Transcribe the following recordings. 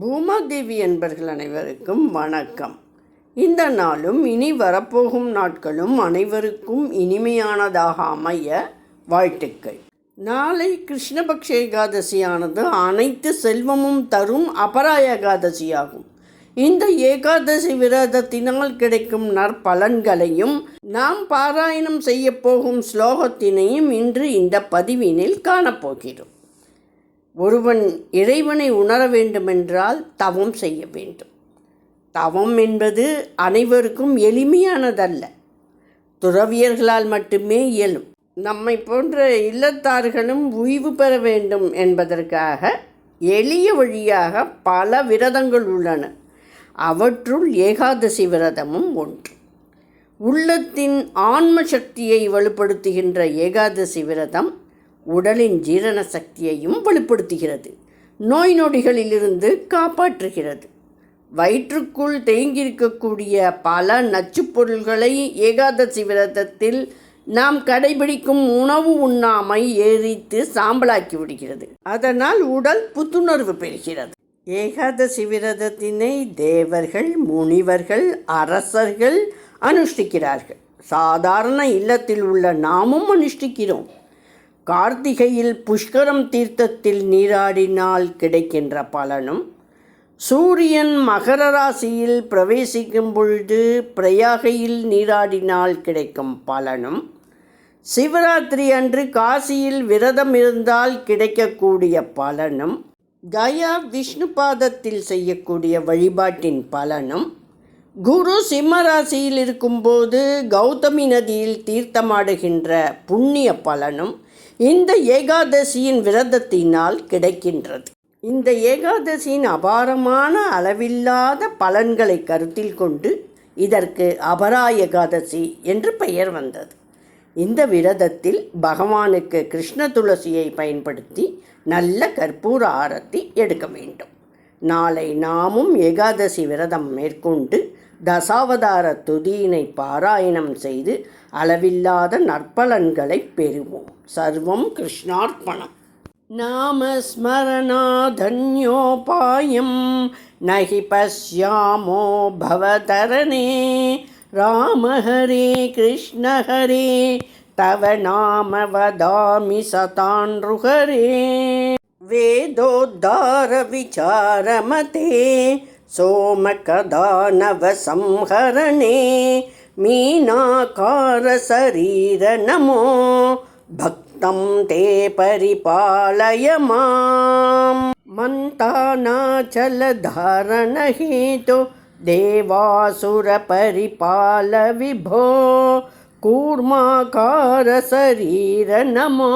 பூமாதேவி என்பர்கள் அனைவருக்கும் வணக்கம். இந்த நாளும் இனி வரப்போகும் நாட்களும் அனைவருக்கும் இனிமையானதாக அமைய வாழ்த்துக்கள். நாளை கிருஷ்ணபக்ஷ ஏகாதசியானது அனைத்து செல்வமும் தரும் அபராய ஏகாதசியாகும். இந்த ஏகாதசி விரதத்தினால் கிடைக்கும் நற்பலன்களையும் நாம் பாராயணம் செய்யப்போகும் ஸ்லோகத்தினையும் இன்று இந்த பதிவினில் காணப்போகிறோம். ஒருவன் இறைவனை உணர வேண்டுமென்றால் தவம் செய்ய வேண்டும். தவம் என்பது அனைவருக்கும் எளிமையானதல்ல. துறவியர்களால் மட்டுமே இயலும். நம்மை போன்ற இல்லத்தார்களும் ஓய்வு பெற வேண்டும் என்பதற்காக எளிய வழியாக பல விரதங்கள் உள்ளன. அவற்றுள் ஏகாதசி விரதமும் ஒன்று. உள்ளத்தின் ஆன்ம சக்தியை வலுப்படுத்துகின்ற ஏகாதசி விரதம் உடலின் ஜீரண சக்தியையும் வலுப்படுத்துகிறது நோய் நொடிகளிலிருந்து காப்பாற்றுகிறது. வயிற்றுக்குள் தேங்கியிருக்கக்கூடிய பல நச்சுப் பொருள்களை ஏகாதசி விரதத்தில் நாம் கடைபிடிக்கும் உணவு உண்ணாமை எரித்து சாம்பலாக்கி விடுகிறது. அதனால் உடல் புத்துணர்வு பெறுகிறது. ஏகாதசி விரதத்தினை தேவர்கள் முனிவர்கள் அரசர்கள் அனுஷ்டிக்கிறார்கள். சாதாரண இல்லத்தில் உள்ள நாமும் அனுஷ்டிக்கிறோம். கார்த்திகையில் புஷ்கரம் தீர்த்தத்தில் நீராடினால் கிடைக்கின்ற பலனும் சூரியன் மகர ராசியில் பிரவேசிக்கும் பொழுது பிரயாகையில் நீராடினால் கிடைக்கும் பலனும் சிவராத்திரி அன்று காசியில் விரதம் இருந்தால் கிடைக்கக்கூடிய பலனும் கயா விஷ்ணு பாதத்தில் செய்யக்கூடிய வழிபாட்டின் பலனும் குரு சிம்மராசியில் இருக்கும்போது கௌதமி நதியில் தீர்த்தமாடுகின்ற புண்ணிய பலனும் இந்த ஏகாதசியின் விரதத்தினால் கிடைக்கின்றது. இந்த ஏகாதசியின் அபாரமான அளவில்லாத பலன்களை கருத்தில் கொண்டு இதற்கு அபரா ஏகாதசி என்று பெயர் வந்தது. இந்த விரதத்தில் பகவானுக்கு கிருஷ்ண துளசியை பயன்படுத்தி நல்ல கற்பூர ஆரத்தி எடுக்க வேண்டும். நாளை நாமும் ஏகாதசி விரதம் மேற்கொண்டு தசாவதார துதியினை பாராயணம் செய்து அளவில்லாத நற்பலன்களை பெறுவோம் சர்வம் கிருஷ்ணார்ப்பணம் नामस्मरणाधन्योपायं न हि पश्यामो भवतरणे राम हरे कृष्ण हरे तव नाम वदामि सतानृहरे वेदोद्धारविचारमते सोमकदानवसंहरणे मीनाकारशरीरनमो भक्तं ते परिपालय मां मन्तानाचलधारणहेतु देवासुरपरिपाल विभो कूर्माकारशरीरनमो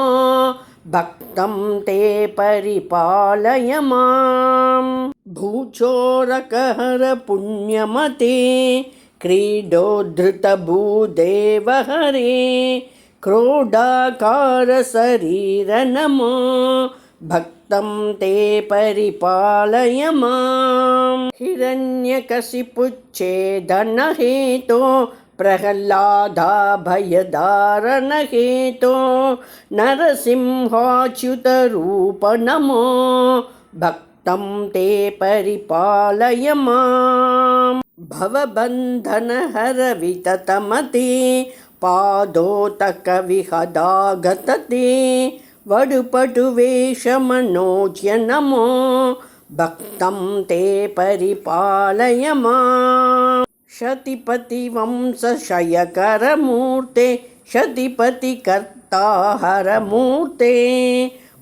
भक्तं ते परिपालय मां भूचोरकहर पुण्यमते क्रीडोद्धृतभूदेवहरे क्रोडाकारशरीरनमो भक्तं ते परिपालय मां हिरण्यकशिपुच्छेदनहेतो प्रह्लादाभयधारणहेतो नरसिंहाच्युतरूप नमो भक्तं ते परिपालय मां भवबन्धनहरविततमते पादोतकविहदागतते वडुपटुवेषमनोज्य नमो भक्तं ते परिपालय मां शतिपतिवंशशयकरमूर्ते शतिपतिकर्ताहरमूर्ते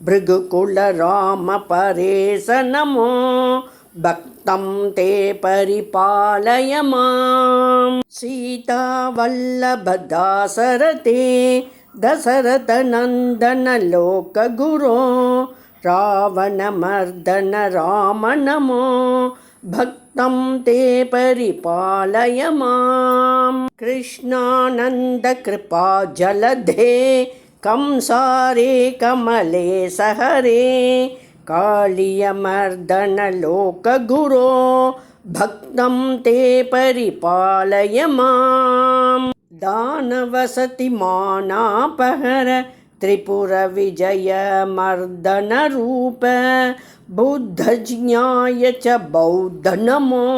भृगुकुलरामपरेश नमो भक्तं ते परिपालय मां सीतावल्लभदासरते दशरथनन्दनलोकगुरो रावणमर्दन राम नमो भक्तं ते परिपालय मां। कृष्णानन्दकृपा जलधे कंसारे कमले सहरे कालियमर्दनलोकगुरो भक्तं ते परिपालय मां। दानवसतिमानापहर त्रिपुरविजयमर्दनरूप बुद्धज्ञाय च बौद्धनमो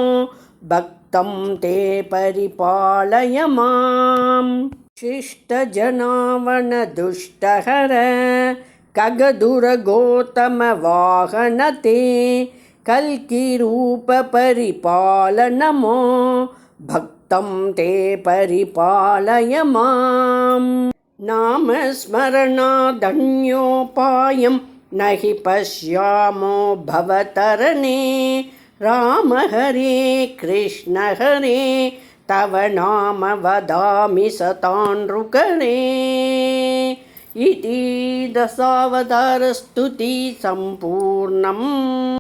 भक्तं ते परिपालय माम्। शिष्टजनावनदुष्टहर खगदुरगोतमवाहन ते कल्किरूपपरिपालनमो भक्तं ते परिपालय माम् नामस्मरणादन्योपायं न हि पश्यामो भवतरणे। राम हरे कृष्ण हरे तव नाम वदामि सतानृकरे इति दशावतारस्तुतिः सम्पूर्णम्